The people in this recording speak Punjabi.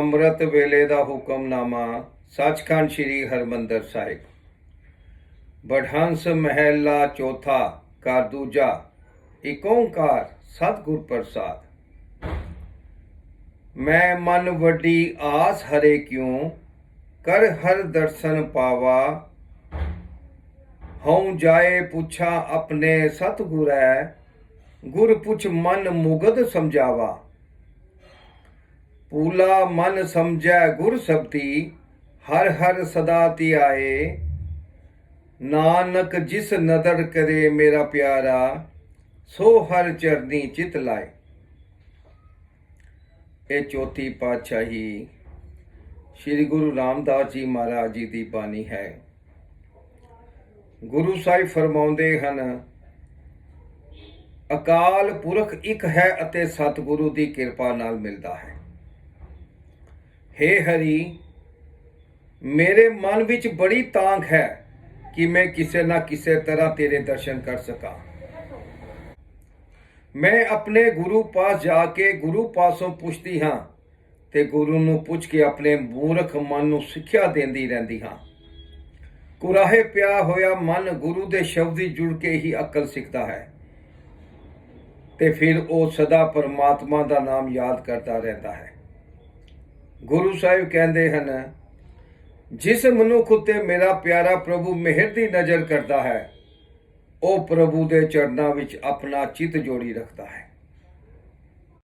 ਅੰਮ੍ਰਿਤ ਵੇਲੇ ਦਾ ਹੁਕਮਨਾਮਾ, ਸੱਚਖੰਡ ਸ੍ਰੀ ਹਰਮੰਦਰ ਸਾਹਿਬ। ਬੜਹੰਸ ਮਹਿਲਾ ਚੌਥਾ ਕਰ ਦੂਜਾ ਏਕ ਓੰਕਾਰ, ਸਤਿਗੁਰ ਪ੍ਰਸਾਦ। ਮੈਂ ਮਨ ਵੱਡੀ ਆਸ ਹਰੇ ਕਿਉ? ਕਰ ਹਰ ਦਰਸ਼ਨ ਪਾਵਾ। ਹਉ ਜਾਏ ਪੁੱਛਾ ਆਪਣੇ ਸਤਿਗੁਰੈ। ਗੁਰ ਪੁੱਛ ਮਨ ਮੁਗਧ ਸਮਝਾਵਾ। ਪੂਲਾ ਮਨ ਸਮਝੈ ਗੁਰ ਸਬਦੀ, ਹਰ ਹਰ ਸਦਾ ਧਿਆਏ। ਨਾਨਕ ਜਿਸ ਨਦਰ ਕਰੇ ਮੇਰਾ ਪਿਆਰਾ, ਸੋ ਹਰ ਚਰਨੀ ਚਿਤ ਲਾਏ। ਇਹ ਚੌਥੀ ਪਾਤਸ਼ਾਹੀ ਸ੍ਰੀ ਗੁਰੂ ਰਾਮਦਾਸ ਜੀ ਮਹਾਰਾਜ ਜੀ ਦੀ ਬਾਣੀ ਹੈ। ਗੁਰੂ ਸਾਹਿਬ ਫਰਮਾਉਂਦੇ ਹਨ, ਅਕਾਲ ਪੁਰਖ ਇੱਕ ਹੈ ਅਤੇ ਸਤਿਗੁਰੂ ਦੀ ਕਿਰਪਾ ਨਾਲ ਮਿਲਦਾ ਹੈ। ਹੇ ਹਰੀ, ਮੇਰੇ ਮਨ ਵਿੱਚ ਬੜੀ ਤਾਂਘ ਹੈ ਕਿ ਮੈਂ ਕਿਸੇ ਨਾ ਕਿਸੇ ਤਰ੍ਹਾਂ ਤੇਰੇ ਦਰਸ਼ਨ ਕਰ ਸਕਾਂ। ਮੈਂ ਆਪਣੇ ਗੁਰੂ ਪਾਸ ਜਾ ਕੇ ਗੁਰੂ ਪਾਸੋਂ ਪੁੱਛਦੀ ਹਾਂ ਤੇ ਗੁਰੂ ਨੂੰ ਪੁੱਛ ਕੇ ਆਪਣੇ ਮੂਰਖ ਮਨ ਨੂੰ ਸਿੱਖਿਆ ਦਿੰਦੀ ਰਹਿੰਦੀ ਹਾਂ। ਕੁਰਾਹੇ ਪਿਆ ਹੋਇਆ ਮਨ ਗੁਰੂ ਦੇ ਸ਼ਬਦੀ ਜੁੜ ਕੇ ਹੀ ਅਕਲ ਸਿੱਖਦਾ ਹੈ ਤੇ ਫਿਰ ਉਹ ਸਦਾ ਪਰਮਾਤਮਾ ਦਾ ਨਾਮ ਯਾਦ ਕਰਦਾ ਰਹਿੰਦਾ ਹੈ। ਗੁਰੂ ਸਾਹਿਬ ਕਹਿੰਦੇ ਹਨ, ਜਿਸ ਮਨੁੱਖ ਉਤੇ ਮੇਰਾ ਪਿਆਰਾ ਪ੍ਰਭੂ ਮਿਹਰ ਦੀ ਨਜ਼ਰ ਕਰਦਾ ਹੈ, ਉਹ ਪ੍ਰਭੂ ਦੇ ਚਰਨਾਂ ਵਿੱਚ ਆਪਣਾ ਚਿੱਤ ਜੋੜੀ ਰੱਖਦਾ ਹੈ।